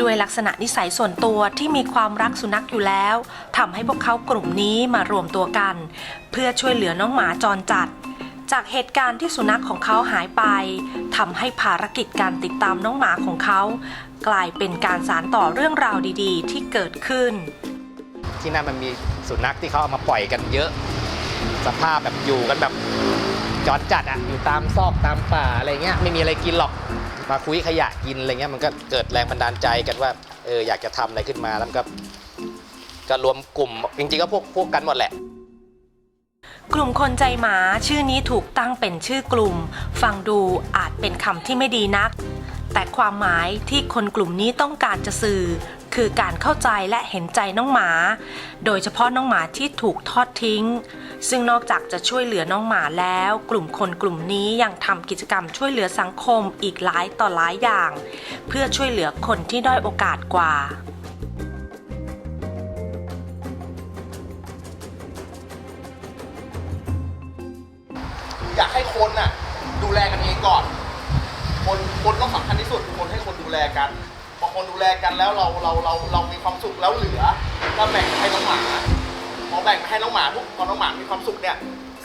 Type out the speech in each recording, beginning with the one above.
ด้วยลักษณะนิสัยส่วนตัวที่มีความรักสุนัขอยู่แล้วทำให้พวกเขากลุ่มนี้มารวมตัวกัน เพื่อช่วยเหลือน้องหมาจรจัด จากเหตุการณ์ที่สุนัขของเขาหายไปทำให้ภารกิจการติดตามน้องหมาของเขา กลายเป็นการสานต่อเรื่องราวดีๆ ที่เกิดขึ้น ที่นั่นมันมีสุนัขที่เขาเอามาปล่อยกันเยอะ สภาพแบบอยู่กันแบบจอดจัดอะอยู่ตามซอกตามป่าอะไรเงี้ยไม่มีอะไรกินหรอก มาคุยขยะกินอะไรเงี้ยมันก็เกิดแรงบันดาลใจกันว่าเอออยากจะทำอะไรขึ้นมาแล้วก็ก็รวมกลุ่มจริงๆก็พวกพวกกันหมดแหละกลุ่มคนใจหมาชื่อนี้ถูกตั้งเป็นชื่อกลุ่ม ฟังดูอาจเป็นคำที่ไม่ดีนัก แต่ความหมายที่คนกลุ่มนี้ต้องการจะสื่อ คือการเข้าใจและเห็นใจน้องหมา โดยเฉพาะน้องหมาที่ถูกทอดทิ้ง ซึ่งนอกจากจะช่วยเหลือน้องหมาแล้ว กลุ่มคนกลุ่มนี้ยังทำกิจกรรมช่วยเหลือสังคมอีกหลายต่อหลายอย่าง เพื่อช่วยเหลือคนที่ด้อยโอกาสกว่าอยากให้คนน่ะ ดูแลกันเองก่อน คนคนต้องสำคัญที่สุดคนให้คนดูแลกันพอคนดูแลกันแล้วเราเราเราเรามีความสุขแล้วเหลือก็แบ่งให้น้องหมาพอแบ่งให้น้องหมาปุ๊บพอน้องหมามีความสุขเนี่ย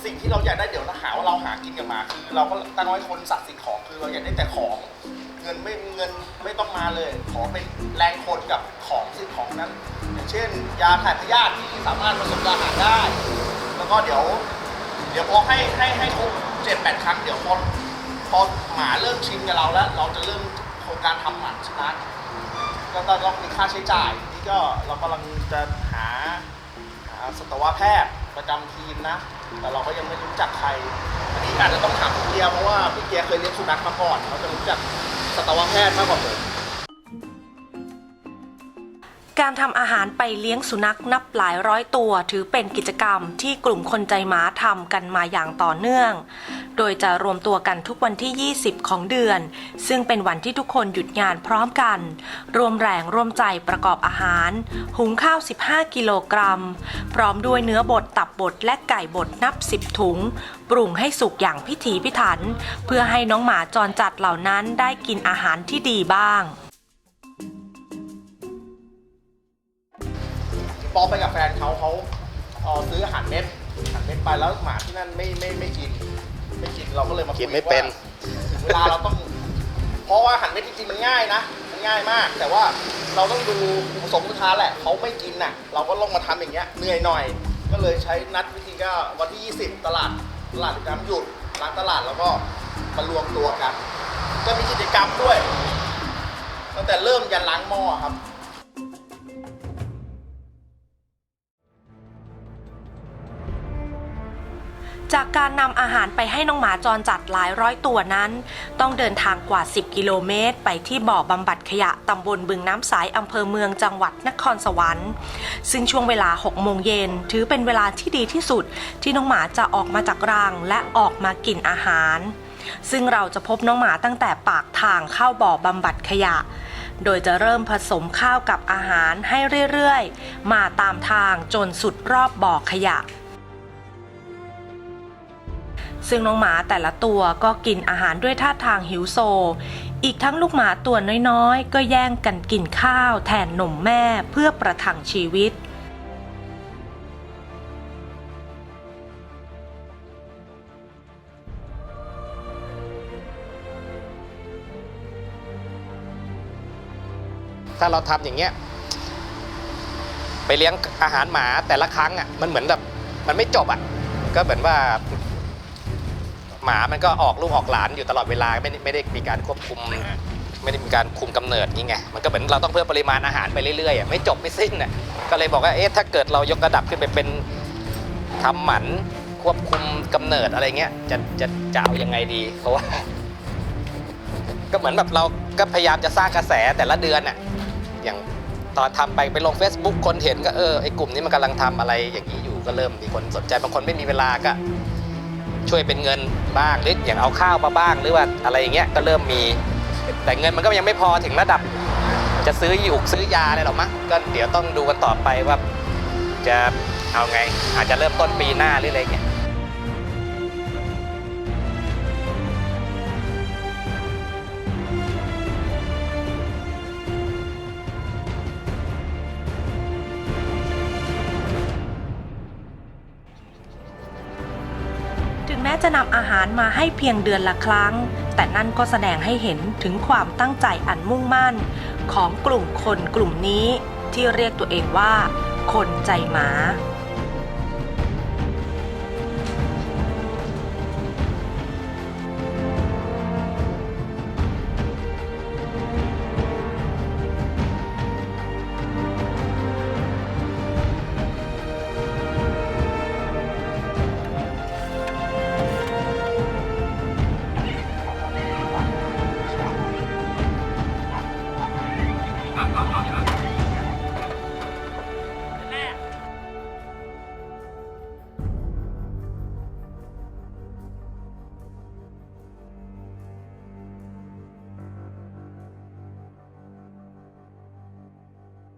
สิ่งที่เราอยากได้เดี๋ยวถ้าหาว่าเราหากินกับหมาคือเราก็ตั้งไว้คนสัตว์สิ่งของคือเราอยากได้แต่ของเงินไม่เงินไม่ต้องมาเลย ขอเป็นแรงคนกับของสิ่งของนั้น อย่างเช่น ยาถ่ายพยาธิที่สามารถผสมอาหารได้ แล้วก็เดี๋ยว เดี๋ยวพอให้ให้ให้ครบเจ็ดแปดครั้งเดี๋ยวพอ พอหมาเริ่มชินกับเราแล้ว เราจะเริ่มโครงการทำหมันชนะก็ต้องมีค่าใช้จ่ายนี่ก็เรากำลังจะหาหาสัตวแพทย์ประจำทีมนะ แต่เราก็ยังไม่รู้จักใคร อันนี้อาจจะต้องถามพี่เกียร์เพราะว่าพี่เกียร์เคยเลี้ยงสุนัขมาก่อนเขาจะรู้จักสัตวแพทย์มากกว่าผม การทำอาหารไปเลี้ยงสุนัขนับหลายร้อยตัว ถือเป็นกิจกรรมที่กลุ่มคนใจหมาทำกันมาอย่างต่อเนื่อง โดยจะรวมตัวกันทุกวันที่ 20 ของเดือน ซึ่งเป็นวันที่ทุกคนหยุดงานพร้อมกัน รวมแรงร่วมใจประกอบอาหาร หุงข้าว 15 กิโลกรัม พร้อมด้วยเนื้อบดตับบดและไก่บดนับ 10 ถุง ปรุงให้สุกอย่างพิถีพิถัน เพื่อให้น้องหมาจรจัดเหล่านั้นได้กินอาหารที่ดีบ้าง ปอไปกับแฟนเขาเขาเอ่อซื้ออาหารเม็ดอาหารเม็ดไปแล้วหมาที่นั่นไม่ไม่ไม่กิน ไม่กินเราก็เลยมาคุยกินไม่เป็น ว่า ถึงเวลาเราต้อง เพราะว่าอาหารเม็ดจริงๆมันง่ายนะ มันง่ายมาก แต่ว่าเราต้องดูอุปสงค์ลูกค้าแหละเขาไม่กินน่ะ เราก็ลงมาทำอย่างเงี้ยเหนื่อยหน่อย ก็เลยใช้นัดวิธีก็วันที่ 20 ตลาดตลาดน้ำหยุดร้านตลาดแล้วก็มารวมตัวกัน ก็มีกิจกรรมด้วยตั้งแต่เริ่มยันล้างหม้อครับ จากการนำอาหารไปให้น้องหมาจรจัดหลายร้อยตัวนั้น ต้องเดินทางกว่า 10 กิโลเมตร ไปที่บ่อบำบัดขยะตำบลบึงน้ำสายอำเภอเมืองจังหวัดนครสวรรค์ ซึ่งช่วงเวลา 6 โมงเย็นถือเป็นเวลาที่ดีที่สุด ที่น้องหมาจะออกมาจากรังและออกมากินอาหาร ซึ่งเราจะพบน้องหมาตั้งแต่ปากทางเข้าบ่อบำบัดขยะโดยจะเริ่มผสมข้าวกับอาหารให้เรื่อย ๆ มาตามทางจนสุดรอบบ่อขยะ ซึ่งน้องหมาแต่ละตัวก็กินอาหารด้วยท่าทางหิวโซ อีกทั้งลูกหมาตัวน้อยๆ ก็แย่งกันกินข้าวแทนนมแม่เพื่อประทังชีวิตถ้าเราทำอย่างเงี้ยไปเลี้ยงอาหารหมาแต่ละครั้งอะมันเหมือนแบบมันไม่จบอะก็เหมือนว่า หมามันก็ออกลูกออกหลานอยู่ตลอดเวลาไม่ได้ไม่ได้มีการควบคุม ไม่ได้มีการคุมกำเนิดนี่ไงมันก็เหมือนเราต้องเพิ่มปริมาณอาหารไปเรื่อยๆอะไม่จบไม่สิ้นอะก็เลยบอกว่าเอ๊ะถ้าเกิดเรายกระดับขึ้นไปเป็นทำหมันควบคุมกำเนิดอะไรเงี้ยจะจะจะเอายังไงดีเพราะว่า ก็เหมือนแบบเราก็พยายามจะสร้างกระแสแต่ละเดือนอะ อย่างตอนทำไปไปลง Facebook คนเห็นก็เออไอ้กลุ่มนี้มันกำลังทำอะไรอย่างนี้อยู่ก็เริ่มมีคนสนใจบางคนไม่มีเวลาก็ ช่วยเป็นเงินบ้างหรืออย่างเอาข้าวมาบ้างหรือว่าอะไรอย่างเงี้ยก็เริ่มมี แต่เงินมันก็ยังไม่พอถึงระดับ จะซื้ออยู่ซื้อยาอะไรหรอกมั้งก็เดี๋ยวต้องดูกันต่อไปว่า จะเอาไงอาจจะเริ่มต้นปีหน้าหรืออะไรเงี้ย จะนำอาหารมาให้เพียงเดือนละครั้ง แต่นั่นก็แสดงให้เห็นถึงความตั้งใจอันมุ่งมั่น ของกลุ่มคนกลุ่มนี้ที่เรียกตัวเองว่า คนใจหมา